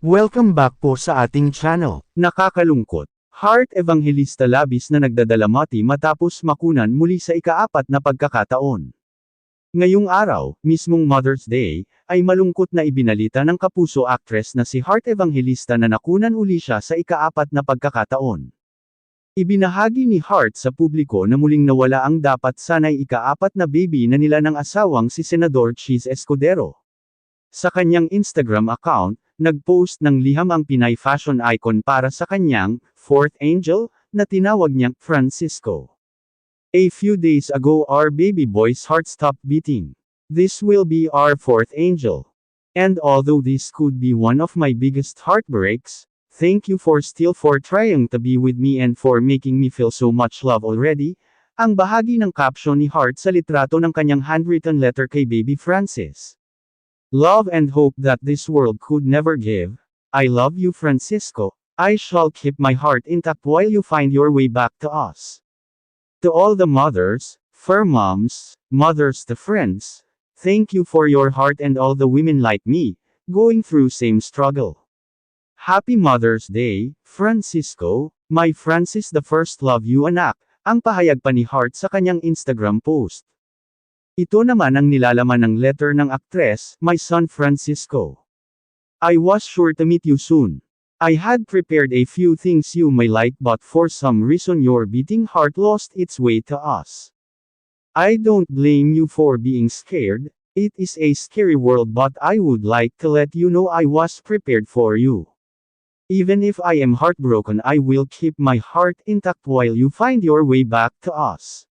Welcome back po sa ating channel. Nakakalungkot. Heart Evangelista labis na nagdadalamati matapos makunan muli sa ikaapat na pagkakataon. Ngayong araw, mismong Mother's Day, ay malungkot na ibinalita ng kapuso actress na si Heart Evangelista na nakunan uli siya sa ikaapat na pagkakataon. Ibinahagi ni Hart sa publiko na muling nawala ang dapat sanay ikaapat na baby na nila ng asawang si Senador Cheese Escudero. Sa kanyang Instagram account, nagpost ng liham ang Pinay fashion icon para sa kanyang fourth angel na tinawag niyang Francisco. A few days ago our baby boy's heart stopped beating. This will be our fourth angel. And although this could be one of my biggest heartbreaks, thank you for still for trying to be with me and for making me feel so much love already, ang bahagi ng caption ni Hart sa litrato ng kanyang handwritten letter kay baby Francis. Love and hope that this world could never give. I love you Francisco. I shall keep my heart intact while you find your way back to us. To all the mothers, fur moms, mothers to friends, thank you for your heart and all the women like me, going through same struggle. Happy Mother's Day, Francisco, my Francis the First love you anak, ang pahayag pa ni Hart sa kanyang Instagram post. Ito naman ang nilalaman ng letter ng aktres, my son Francisco. I was sure to meet you soon. I had prepared a few things you may like but for some reason your beating heart lost its way to us. I don't blame you for being scared, it is a scary world but I would like to let you know I was prepared for you. Even if I am heartbroken I will keep my heart intact while you find your way back to us.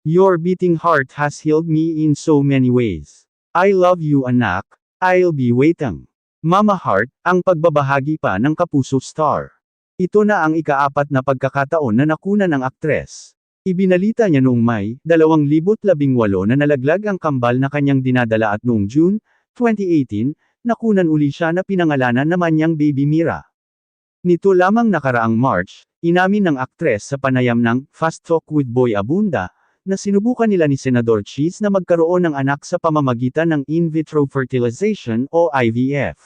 Your beating heart has healed me in so many ways. I love you anak, I'll be waiting. Mama Heart, ang pagbabahagi pa ng Kapuso Star. Ito na ang ikaapat na pagkakataon na nakuna ng aktres. Ibinalita niya noong May, 2018 na nalaglag ang kambal na kanyang dinadala at noong June, 2018, nakunan uli siya na pinangalanan naman niyang Baby Mira. Nito lamang nakaraang March, inamin ng aktres sa panayam ng Fast Talk with Boy Abunda, na sinubukan nila ni Senador Cheese na magkaroon ng anak sa pamamagitan ng in vitro fertilization o IVF.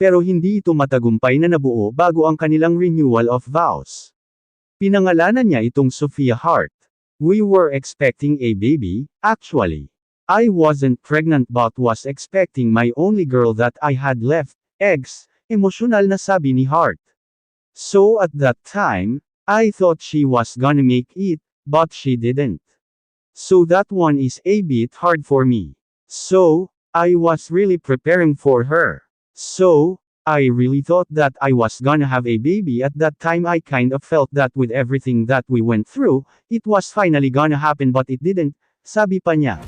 Pero hindi ito matagumpay na nabuo bago ang kanilang renewal of vows. Pinangalanan niya itong Sophia Hart. We were expecting a baby, actually. I wasn't pregnant but was expecting my only girl that I had left, eggs, emosyonal na sabi ni Hart. So at that time, I thought she was gonna make it, but she didn't. So that one is a bit hard for me. So, I was really preparing for her. So, I really thought that I was gonna have a baby at that time I kind of felt that with everything that we went through, it was finally gonna happen but it didn't, sabi pa niya.